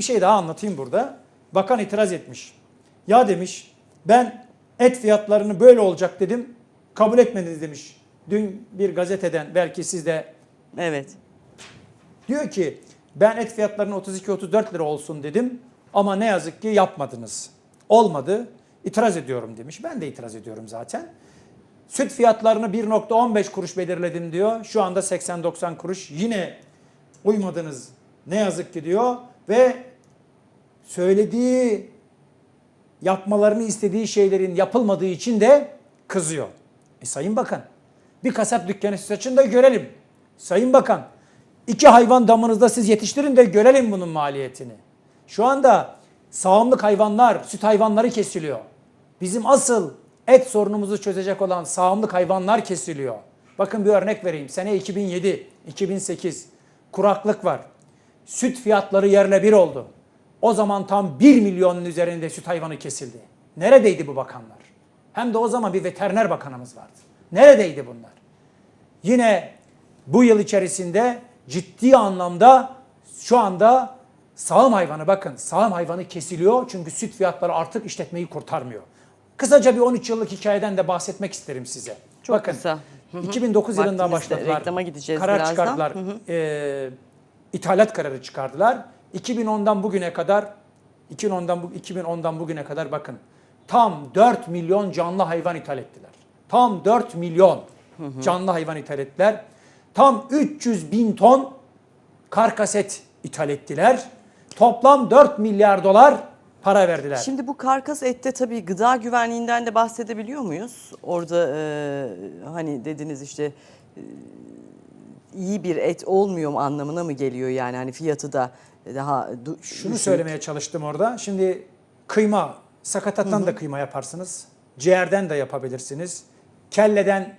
Bir şey daha anlatayım burada. Bakan itiraz etmiş. Ya demiş ben et fiyatlarını böyle olacak dedim. Kabul etmediniz demiş. Dün bir gazeteden belki siz de Evet. diyor ki ben et fiyatlarının 32-34 lira olsun dedim ama ne yazık ki yapmadınız. Olmadı. İtiraz ediyorum demiş. Ben de itiraz ediyorum zaten. Süt fiyatlarını 1.15 kuruş belirledim diyor. Şu anda 80-90 kuruş. Yine uymadınız ne yazık ki diyor ve söylediği yapmalarını istediği şeylerin yapılmadığı için de kızıyor. E Sayın Bakan bir kasap dükkanı siz açın da görelim. Sayın Bakan iki hayvan damınızda siz yetiştirin de görelim bunun maliyetini. Şu anda sağımlık hayvanlar, süt hayvanları kesiliyor. Bizim asıl et sorunumuzu çözecek olan sağımlık hayvanlar kesiliyor. Bakın bir örnek vereyim. Sene 2007, 2008 kuraklık var. Süt fiyatları yerle bir oldu. O zaman tam 1 milyonun üzerinde süt hayvanı kesildi. Neredeydi bu bakanlar? Hem de o zaman bir veteriner bakanımız vardı. Neredeydi bunlar? Yine bu yıl içerisinde ciddi anlamda şu anda sağım hayvanı bakın sağım hayvanı kesiliyor çünkü süt fiyatları artık işletmeyi kurtarmıyor. Kısaca bir 13 yıllık hikayeden de bahsetmek isterim size. Çok bakın, kısa. Hı hı. 2009 yılında Vaktimizde başladılar. reklama gideceğiz karar birazdan. çıkardılar. Hı hı. Ee, ithalat kararı çıkardılar. 2010'dan bugüne kadar 2010'dan bu 2010'dan bugüne kadar bakın tam 4 milyon canlı hayvan ithal ettiler. Tam 4 milyon canlı hayvan ithal ettiler. Tam 300 bin ton karkaset ithal ettiler. Toplam 4 milyar dolar para verdiler. Şimdi bu karkas ette tabii gıda güvenliğinden de bahsedebiliyor muyuz? Orada e, hani dediniz işte e, iyi bir et olmuyor mu anlamına mı geliyor yani hani fiyatı da daha Şunu söylemeye çalıştım orada. Şimdi kıyma, sakatattan da kıyma yaparsınız. Ciğerden de yapabilirsiniz. Kelleden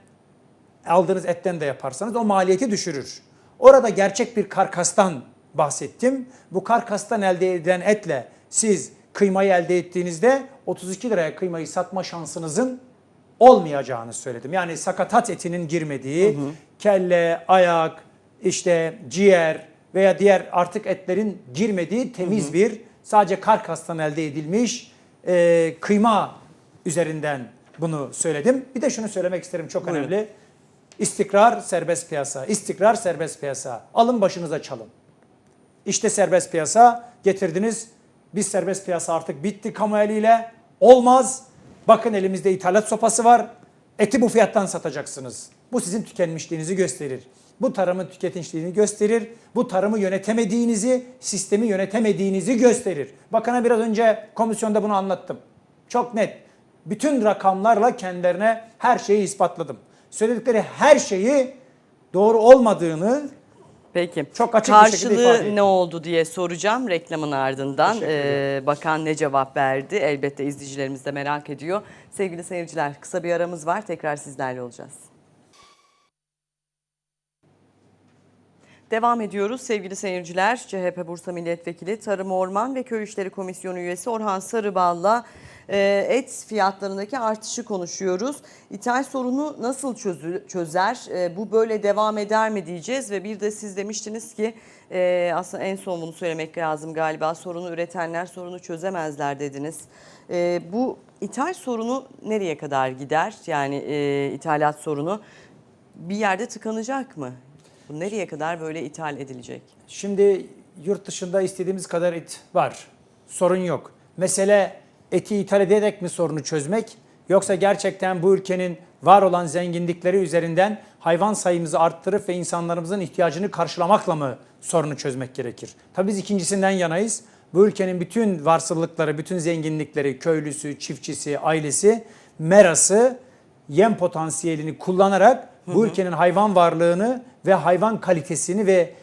aldığınız etten de yaparsanız o maliyeti düşürür. Orada gerçek bir karkastan bahsettim. Bu karkastan elde edilen etle siz kıymayı elde ettiğinizde 32 liraya kıymayı satma şansınızın olmayacağını söyledim. Yani sakatat etinin girmediği, kelle, ayak, işte ciğer veya diğer artık etlerin girmediği temiz bir sadece karkastan elde edilmiş e, kıyma üzerinden bunu söyledim. Bir de şunu söylemek isterim çok Buyurun. önemli. İstikrar serbest piyasa. İstikrar serbest piyasa. Alın başınıza çalın. İşte serbest piyasa getirdiniz. Biz serbest piyasa artık bitti kamu eliyle. Olmaz. Bakın elimizde ithalat sopası var. Eti bu fiyattan satacaksınız. Bu sizin tükenmişliğinizi gösterir. Bu tarımın tüketinçliğini gösterir. Bu tarımı yönetemediğinizi, sistemi yönetemediğinizi gösterir. Bakana biraz önce komisyonda bunu anlattım. Çok net. Bütün rakamlarla kendilerine her şeyi ispatladım. Söyledikleri her şeyi doğru olmadığını Peki. Çok açık bir şekilde ifade Karşılığı ettim. ne oldu diye soracağım reklamın ardından. Ee, bakan ne cevap verdi? Elbette izleyicilerimiz de merak ediyor. Sevgili seyirciler kısa bir aramız var. Tekrar sizlerle olacağız. Devam ediyoruz sevgili seyirciler. CHP Bursa Milletvekili Tarım Orman ve Köy İşleri Komisyonu üyesi Orhan Sarıbal'la e, et fiyatlarındaki artışı konuşuyoruz. İthal sorunu nasıl çözü- çözer? E, bu böyle devam eder mi diyeceğiz ve bir de siz demiştiniz ki e, aslında en son bunu söylemek lazım galiba. Sorunu üretenler sorunu çözemezler dediniz. Bu ithal sorunu nereye kadar gider? Yani ithalat sorunu bir yerde tıkanacak mı? Bu nereye kadar böyle ithal edilecek? Şimdi yurt dışında istediğimiz kadar et var. Sorun yok. Mesele eti ithal ederek mi sorunu çözmek yoksa gerçekten bu ülkenin var olan zenginlikleri üzerinden hayvan sayımızı arttırıp ve insanlarımızın ihtiyacını karşılamakla mı sorunu çözmek gerekir? Tabii biz ikincisinden yanayız. Bu ülkenin bütün varsılıkları, bütün zenginlikleri, köylüsü, çiftçisi, ailesi, merası, yem potansiyelini kullanarak bu ülkenin hayvan varlığını ve hayvan kalitesini ve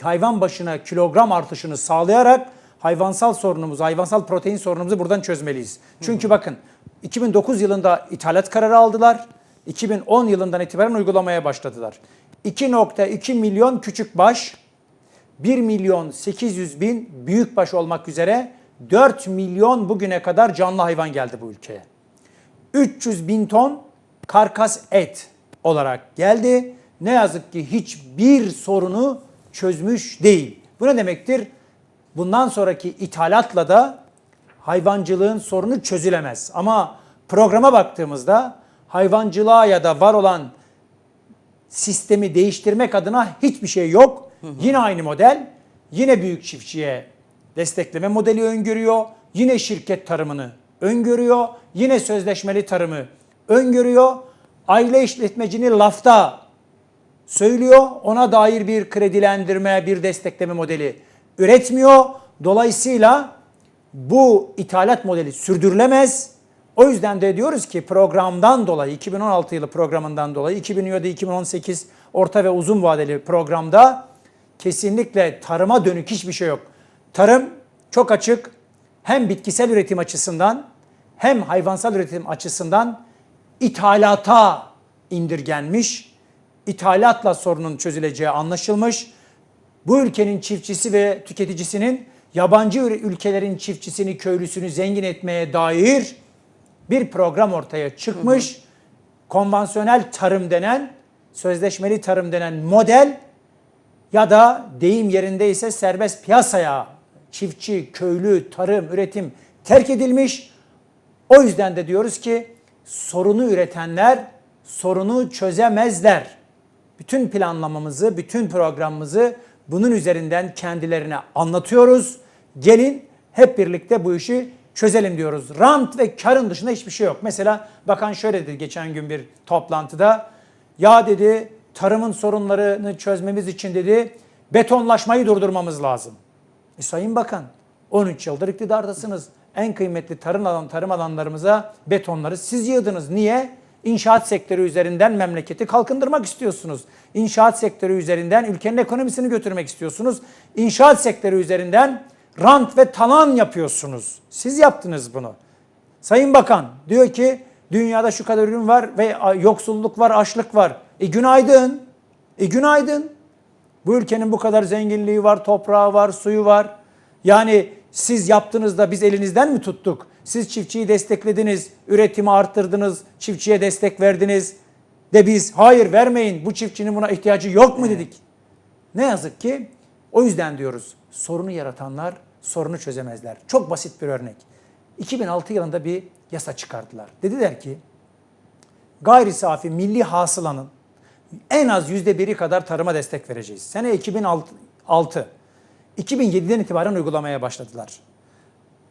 hayvan başına kilogram artışını sağlayarak hayvansal sorunumuzu, hayvansal protein sorunumuzu buradan çözmeliyiz. Çünkü bakın 2009 yılında ithalat kararı aldılar. 2010 yılından itibaren uygulamaya başladılar. 2.2 milyon küçük baş, 1 milyon 800 bin büyükbaş olmak üzere 4 milyon bugüne kadar canlı hayvan geldi bu ülkeye. 300 bin ton karkas et olarak geldi. Ne yazık ki hiçbir sorunu çözmüş değil. Bu ne demektir? bundan sonraki ithalatla da hayvancılığın sorunu çözülemez. Ama programa baktığımızda hayvancılığa ya da var olan sistemi değiştirmek adına hiçbir şey yok. Yine aynı model, yine büyük çiftçiye destekleme modeli öngörüyor. Yine şirket tarımını öngörüyor. Yine sözleşmeli tarımı öngörüyor. Aile işletmecini lafta söylüyor. Ona dair bir kredilendirme, bir destekleme modeli üretmiyor. Dolayısıyla bu ithalat modeli sürdürülemez. O yüzden de diyoruz ki programdan dolayı 2016 yılı programından dolayı 2017-2018 orta ve uzun vadeli programda kesinlikle tarıma dönük hiçbir şey yok. Tarım çok açık hem bitkisel üretim açısından hem hayvansal üretim açısından ithalata indirgenmiş. İthalatla sorunun çözüleceği anlaşılmış. Bu ülkenin çiftçisi ve tüketicisinin yabancı ülkelerin çiftçisini, köylüsünü zengin etmeye dair bir program ortaya çıkmış. Konvansiyonel tarım denen, sözleşmeli tarım denen model ya da deyim yerindeyse serbest piyasaya çiftçi, köylü, tarım, üretim terk edilmiş. O yüzden de diyoruz ki sorunu üretenler sorunu çözemezler. Bütün planlamamızı, bütün programımızı bunun üzerinden kendilerine anlatıyoruz. Gelin hep birlikte bu işi çözelim diyoruz. Rant ve karın dışında hiçbir şey yok. Mesela bakan şöyle dedi geçen gün bir toplantıda. Ya dedi tarımın sorunlarını çözmemiz için dedi betonlaşmayı durdurmamız lazım. E Sayın Bakan 13 yıldır iktidardasınız. En kıymetli tarım alan tarım alanlarımıza betonları siz yığdınız. Niye? İnşaat sektörü üzerinden memleketi kalkındırmak istiyorsunuz. İnşaat sektörü üzerinden ülkenin ekonomisini götürmek istiyorsunuz. İnşaat sektörü üzerinden rant ve talan yapıyorsunuz. Siz yaptınız bunu. Sayın Bakan diyor ki dünyada şu kadar ürün var ve yoksulluk var, açlık var. E günaydın. E günaydın. Bu ülkenin bu kadar zenginliği var, toprağı var, suyu var. Yani siz yaptınız da biz elinizden mi tuttuk? Siz çiftçiyi desteklediniz, üretimi arttırdınız, çiftçiye destek verdiniz. De biz hayır vermeyin bu çiftçinin buna ihtiyacı yok mu dedik. Ne yazık ki o yüzden diyoruz sorunu yaratanlar sorunu çözemezler. Çok basit bir örnek. 2006 yılında bir yasa çıkardılar. Dediler ki gayri safi milli hasılanın en az yüzde biri kadar tarıma destek vereceğiz. Sene 2006. 2007'den itibaren uygulamaya başladılar.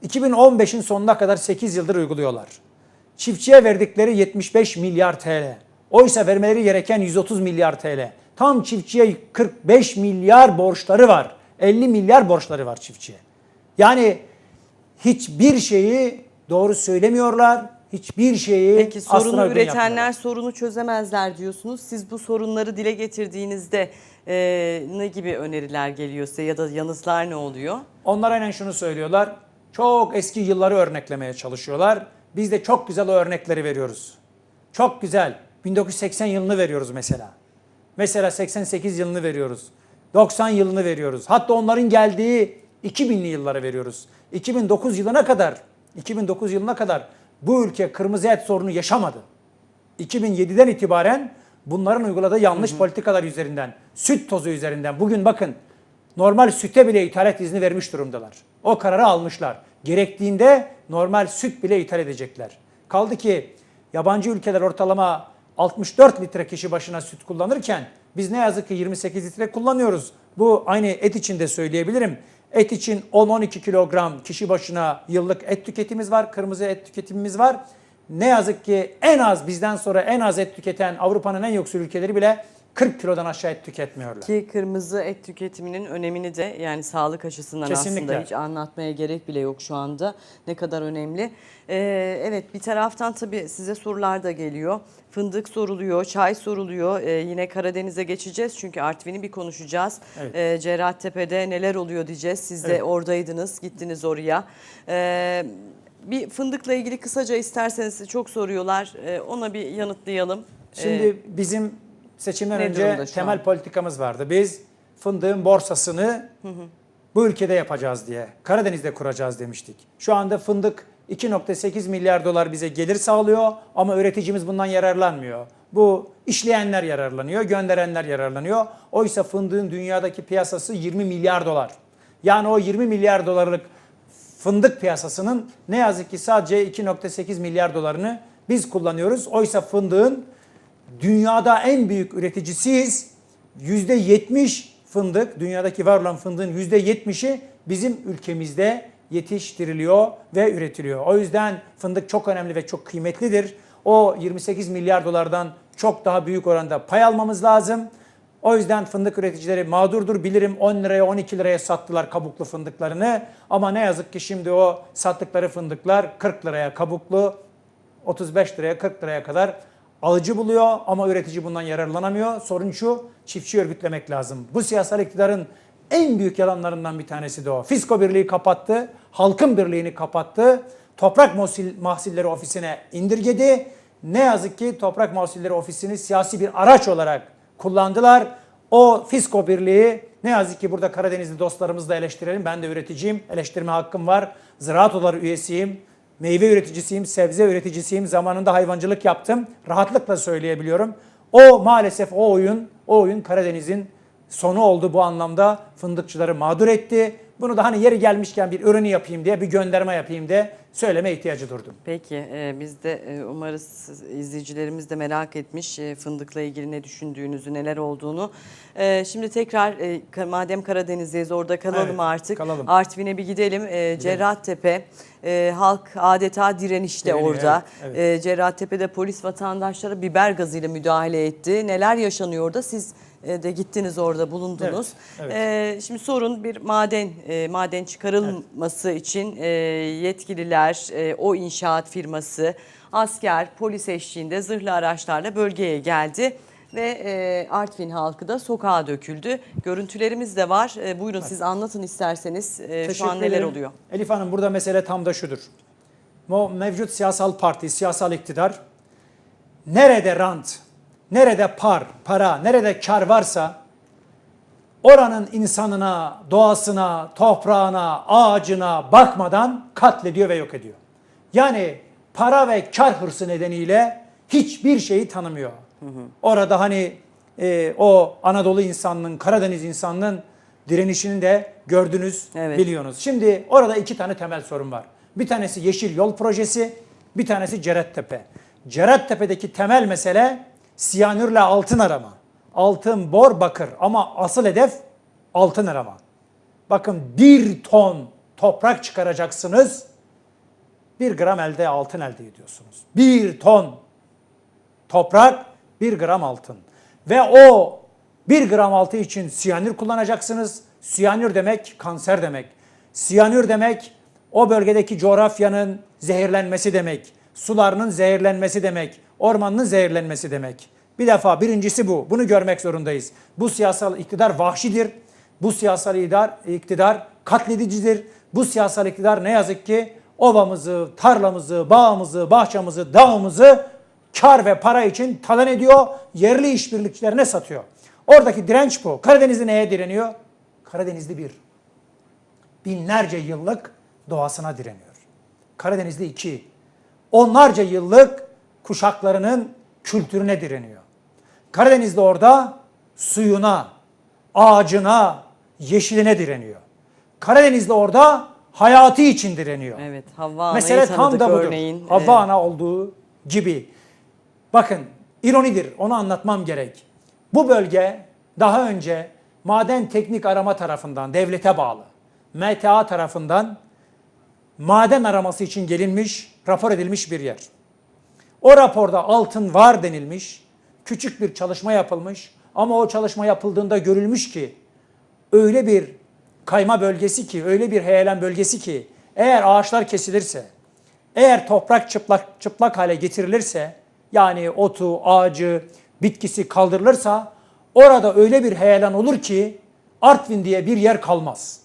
2015'in sonuna kadar 8 yıldır uyguluyorlar. Çiftçiye verdikleri 75 milyar TL. Oysa vermeleri gereken 130 milyar TL. Tam çiftçiye 45 milyar borçları var. 50 milyar borçları var çiftçiye. Yani hiçbir şeyi doğru söylemiyorlar. Hiçbir şeyi Peki sorunu üretenler sorunu çözemezler diyorsunuz. Siz bu sorunları dile getirdiğinizde e, ne gibi öneriler geliyor size ya da yanıtlar ne oluyor? Onlar aynen şunu söylüyorlar. Çok eski yılları örneklemeye çalışıyorlar. Biz de çok güzel o örnekleri veriyoruz. Çok güzel. 1980 yılını veriyoruz mesela. Mesela 88 yılını veriyoruz. 90 yılını veriyoruz. Hatta onların geldiği 2000'li yıllara veriyoruz. 2009 yılına kadar 2009 yılına kadar bu ülke kırmızı et sorunu yaşamadı. 2007'den itibaren bunların uyguladığı yanlış politikalar üzerinden, süt tozu üzerinden bugün bakın normal süte bile ithalat izni vermiş durumdalar. O kararı almışlar. Gerektiğinde normal süt bile ithal edecekler. Kaldı ki yabancı ülkeler ortalama 64 litre kişi başına süt kullanırken biz ne yazık ki 28 litre kullanıyoruz. Bu aynı et için de söyleyebilirim. Et için 10-12 kilogram kişi başına yıllık et tüketimimiz var, kırmızı et tüketimimiz var. Ne yazık ki en az bizden sonra en az et tüketen Avrupa'nın en yoksul ülkeleri bile 40 kilodan aşağı et tüketmiyorlar. Ki kırmızı et tüketiminin önemini de yani sağlık açısından Kesinlikle. aslında hiç anlatmaya gerek bile yok şu anda. Ne kadar önemli. Ee, evet bir taraftan tabii size sorular da geliyor. Fındık soruluyor, çay soruluyor. Ee, yine Karadeniz'e geçeceğiz çünkü Artvin'i bir konuşacağız. Evet. Ee, Cerrahtepe'de neler oluyor diyeceğiz. Siz de Evet. oradaydınız, gittiniz oraya. Ee, bir fındıkla ilgili kısaca isterseniz çok soruyorlar. Ee, ona bir yanıtlayalım. Şimdi Ee, bizim seçimden ne önce temel an? politikamız vardı. Biz fındığın borsasını bu ülkede yapacağız diye, Karadeniz'de kuracağız demiştik. Şu anda fındık 2.8 milyar dolar bize gelir sağlıyor ama üreticimiz bundan yararlanmıyor. Bu işleyenler yararlanıyor, gönderenler yararlanıyor. Oysa fındığın dünyadaki piyasası 20 milyar dolar. Yani o 20 milyar dolarlık fındık piyasasının ne yazık ki sadece 2.8 milyar dolarını biz kullanıyoruz. Oysa fındığın dünyada en büyük üreticisiyiz. %70 fındık, dünyadaki var olan fındığın %70'i bizim ülkemizde yetiştiriliyor ve üretiliyor. O yüzden fındık çok önemli ve çok kıymetlidir. O 28 milyar dolardan çok daha büyük oranda pay almamız lazım. O yüzden fındık üreticileri mağdurdur. Bilirim 10 liraya 12 liraya sattılar kabuklu fındıklarını. Ama ne yazık ki şimdi o sattıkları fındıklar 40 liraya kabuklu, 35 liraya 40 liraya kadar alıcı buluyor ama üretici bundan yararlanamıyor. Sorun şu çiftçi örgütlemek lazım. Bu siyasal iktidarın en büyük yalanlarından bir tanesi de o. Fisko Birliği kapattı, Halkın Birliği'ni kapattı, Toprak Mahsulleri Ofisi'ne indirgedi. Ne yazık ki Toprak Mahsulleri Ofisi'ni siyasi bir araç olarak kullandılar. O Fisko Birliği ne yazık ki burada Karadenizli dostlarımızı da eleştirelim. Ben de üreticiyim, eleştirme hakkım var. Ziraat Odaları üyesiyim. Meyve üreticisiyim, sebze üreticisiyim. Zamanında hayvancılık yaptım. Rahatlıkla söyleyebiliyorum. O maalesef o oyun, o oyun Karadeniz'in sonu oldu bu anlamda. Fındıkçıları mağdur etti. Bunu da hani yeri gelmişken bir ürünü yapayım diye, bir gönderme yapayım diye söyleme ihtiyacı durdum. Peki e, biz de e, umarız izleyicilerimiz de merak etmiş e, fındıkla ilgili ne düşündüğünüzü, neler olduğunu. E, şimdi tekrar e, madem Karadeniz'deyiz orada kalalım Evet, artık. kalalım. Artvin'e bir gidelim. E, Cerrahtepe e, halk adeta direnişte Direniyor, orada. evet, E, Cerrahtepe'de polis vatandaşlara biber gazıyla müdahale etti. Neler yaşanıyor orada? Siz de gittiniz orada bulundunuz. Evet, E, şimdi sorun bir maden e, maden çıkarılması için e, yetkililer, e, o inşaat firması, asker, polis eşliğinde zırhlı araçlarla bölgeye geldi ve e, Artvin halkı da sokağa döküldü. Görüntülerimiz de var. E, buyurun siz anlatın isterseniz e, şu an neler ederim. oluyor? Elif Hanım burada mesele tam da şudur. Mevcut siyasal parti, siyasal iktidar nerede rant, nerede par, para, nerede kar varsa oranın insanına, doğasına, toprağına, ağacına bakmadan katlediyor ve yok ediyor. Yani para ve kar hırsı nedeniyle hiçbir şeyi tanımıyor. Orada hani e, o Anadolu insanının, Karadeniz insanının direnişini de gördünüz, Evet. biliyorsunuz. Şimdi orada iki tane temel sorun var. Bir tanesi Yeşil Yol Projesi, bir tanesi Cerettepe. Cerettepe'deki temel mesele siyanürle altın arama. Altın, bor, bakır ama asıl hedef altın arama. Bakın bir ton toprak çıkaracaksınız, bir gram elde altın elde ediyorsunuz. Bir ton toprak, bir gram altın. Ve o bir gram altı için siyanür kullanacaksınız. Siyanür demek kanser demek. Siyanür demek o bölgedeki coğrafyanın zehirlenmesi demek. Sularının zehirlenmesi demek. Ormanın zehirlenmesi demek. Bir defa birincisi bu. Bunu görmek zorundayız. Bu siyasal iktidar vahşidir. Bu siyasal iktidar, iktidar katledicidir. Bu siyasal iktidar ne yazık ki ovamızı, tarlamızı, bağımızı, bahçemizi, dağımızı kar ve para için talan ediyor. Yerli işbirlikçilerine satıyor. Oradaki direnç bu. Karadeniz'de neye direniyor? Karadenizli bir. Binlerce yıllık doğasına direniyor. Karadenizli iki. Onlarca yıllık kuşaklarının kültürüne direniyor. Karadeniz'de orada suyuna, ağacına, yeşiline direniyor. Karadeniz'de orada hayatı için direniyor. Evet, Havva Ana'yı Mesele tam da budur. örneğin. Havva Ana olduğu gibi. Bakın ironidir onu anlatmam gerek. Bu bölge daha önce maden teknik arama tarafından devlete bağlı MTA tarafından maden araması için gelinmiş, rapor edilmiş bir yer. O raporda altın var denilmiş, küçük bir çalışma yapılmış ama o çalışma yapıldığında görülmüş ki öyle bir kayma bölgesi ki, öyle bir heyelan bölgesi ki eğer ağaçlar kesilirse, eğer toprak çıplak çıplak hale getirilirse, yani otu, ağacı, bitkisi kaldırılırsa orada öyle bir heyelan olur ki Artvin diye bir yer kalmaz.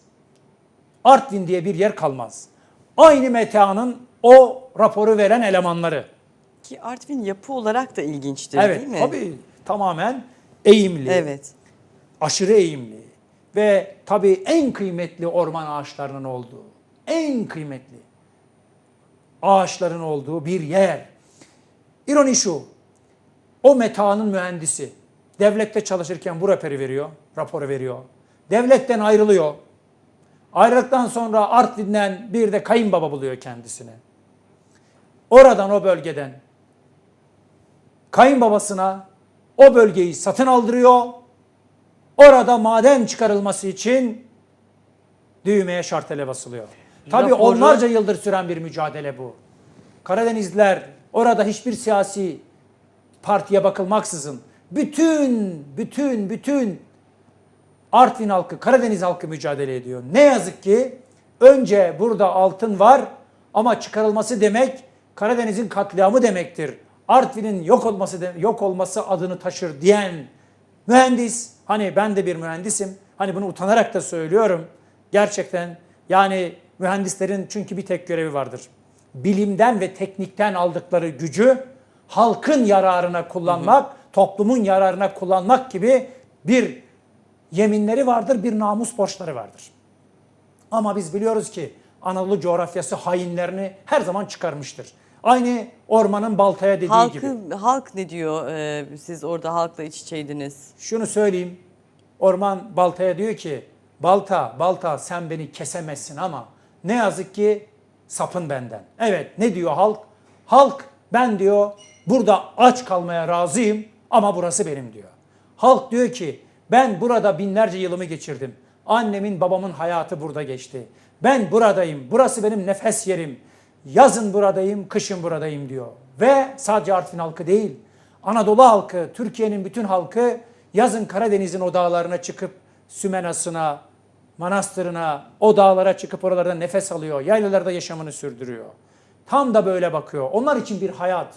Artvin diye bir yer kalmaz. Aynı MTA'nın o raporu veren elemanları. Ki Artvin yapı olarak da ilginçtir Evet, değil mi? tabii tamamen eğimli, Evet. aşırı eğimli ve tabii en kıymetli orman ağaçlarının olduğu, en kıymetli ağaçların olduğu bir yer. İroni şu, o metanın mühendisi devlette çalışırken bu raperi veriyor, raporu veriyor. Devletten ayrılıyor. Ayrılıktan sonra Artvin'den bir de kayınbaba buluyor kendisini. Oradan o bölgeden kayınbabasına o bölgeyi satın aldırıyor. Orada maden çıkarılması için düğmeye şartele basılıyor. Raporu- onlarca yıldır süren bir mücadele bu. Karadenizliler orada hiçbir siyasi partiye bakılmaksızın bütün bütün bütün Artvin halkı, Karadeniz halkı mücadele ediyor. Ne yazık ki önce burada altın var ama çıkarılması demek Karadeniz'in katliamı demektir. Artvin'in yok olması de- yok olması adını taşır diyen mühendis, hani ben de bir mühendisim. Hani bunu utanarak da söylüyorum. Gerçekten yani mühendislerin çünkü bir tek görevi vardır. Bilimden ve teknikten aldıkları gücü halkın yararına kullanmak, toplumun yararına kullanmak gibi bir yeminleri vardır, bir namus borçları vardır. Ama biz biliyoruz ki Anadolu coğrafyası hainlerini her zaman çıkarmıştır. Aynı ormanın baltaya dediği gibi. Halkı, halk ne diyor? Ee, siz orada halkla iç içeydiniz. Şunu söyleyeyim. Orman baltaya diyor ki balta balta sen beni kesemezsin ama ne yazık ki sapın benden. Evet ne diyor halk? Halk ben diyor burada aç kalmaya razıyım ama burası benim diyor. Halk diyor ki ben burada binlerce yılımı geçirdim. Annemin babamın hayatı burada geçti. Ben buradayım. Burası benim nefes yerim. Yazın buradayım, kışın buradayım diyor. Ve sadece Artvin halkı değil. Anadolu halkı, Türkiye'nin bütün halkı yazın Karadeniz'in o dağlarına çıkıp Sümenas'ına, Manastır'ına, o dağlara çıkıp oralarda nefes alıyor. Yaylalarda yaşamını sürdürüyor. Tam da böyle bakıyor. Onlar için bir hayat.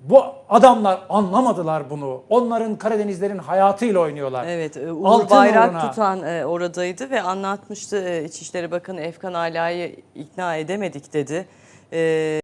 Bu adamlar anlamadılar bunu. Onların Karadenizlerin hayatıyla oynuyorlar. Evet, e, Uğur Altın Bayrak uğruna. tutan e, oradaydı ve anlatmıştı. E, İçişleri Bakanı Efkan Ala'yı ikna edemedik dedi. E,